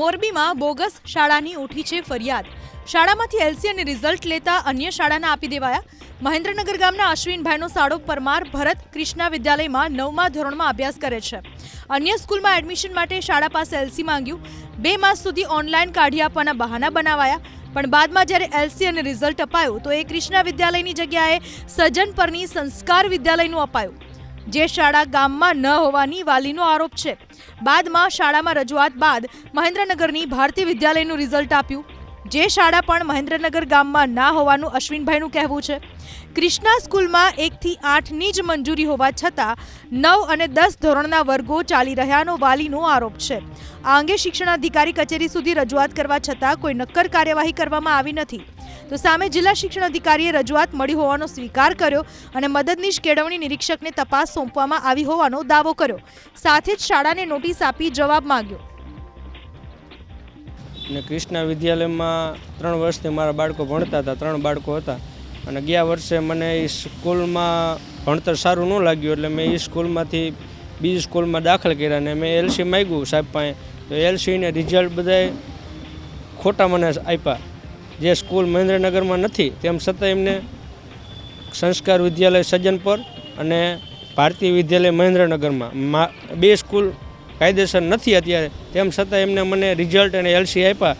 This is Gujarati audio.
મોરબીમાં બોગસ શાળાની ઉઠી છે ફરિયાદ. શાળામાંથી એલસી અને રિઝલ્ટ લેતા અન્ય શાળાના આપી દેવાયા. મહેન્દ્રનગર ગામના અશ્વિનભાઈનો સાડો પરમાર ભરત ક્રિષ્ના વિદ્યાલયમાં નવમા ધોરણમાં અભ્યાસ કરે છે. અન્ય સ્કૂલમાં એડમિશન માટે શાળા પાસે એલસી માંગ્યું. બે માસ સુધી ઓનલાઈન કાઢી આપવાના બહાના બનાવાયા. પણ બાદમાં જ્યારે એલસી અને રિઝલ્ટ અપાયું, તો એ ક્રિષ્ના વિદ્યાલયની જગ્યાએ સજન પરની સંસ્કાર વિદ્યાલયનું અપાયું. જે શાળા ગામમાં ન હોવાની વાલીનો આરોપ છે. બાદમાં શાળામાં રજૂઆત બાદ મહેન્દ્રનગરની ભારતીય વિદ્યાલયનું રિઝલ્ટ આપ્યું. જે શાળા પણ મહેન્દ્રનગર ગામમાં ના હોવાનું અશ્વિનભાઈનું કહેવું છે. ક્રિષ્ના સ્કૂલમાં એકથી આઠની જ મંજૂરી હોવા છતાં નવ અને દસ ધોરણના વર્ગો ચાલી રહ્યાનો વાલીનો આરોપ છે. આ અંગે શિક્ષણાધિકારી કચેરી સુધી રજૂઆત કરવા છતાં કોઈ નક્કર કાર્યવાહી કરવામાં આવી નથી. તો સામે જિલ્લા શિક્ષણ અધિકારીએ રજૂઆત મળી હોવાનો સ્વીકાર કર્યો અને મદદનીશ કેળવણી નિરીક્ષકને તપાસ સોંપવામાં આવી હોવાનો દાવો કર્યો. સાથે જ શાળાને નોટિસ આપી જવાબ માંગ્યો. અને ક્રિષ્ના વિદ્યાલયમાં ત્રણ વર્ષથી મારા બાળકો ભણતા હતા, ત્રણ બાળકો હતા. અને ગયા વર્ષે મને એ સ્કૂલમાં ભણતર સારું ન લાગ્યું એટલે મેં એ સ્કૂલમાંથી બીજી સ્કૂલમાં દાખલ કર્યા અને મેં એલસી માગ્યું સાહેબ પાસે. તો એલસીને રિઝલ્ટ બધાય ખોટા મને આપ્યા. જે સ્કૂલ મહેન્દ્રનગરમાં નથી, તેમ છતાં એમને સંસ્કાર વિદ્યાલય સજ્જનપર અને ભારતીય વિદ્યાલય મહેન્દ્રનગરમાં. બે સ્કૂલ કાયદેસર નથી અત્યારે, તેમ છતાં એમને મને રિઝલ્ટ અને એલસી આપ્યા.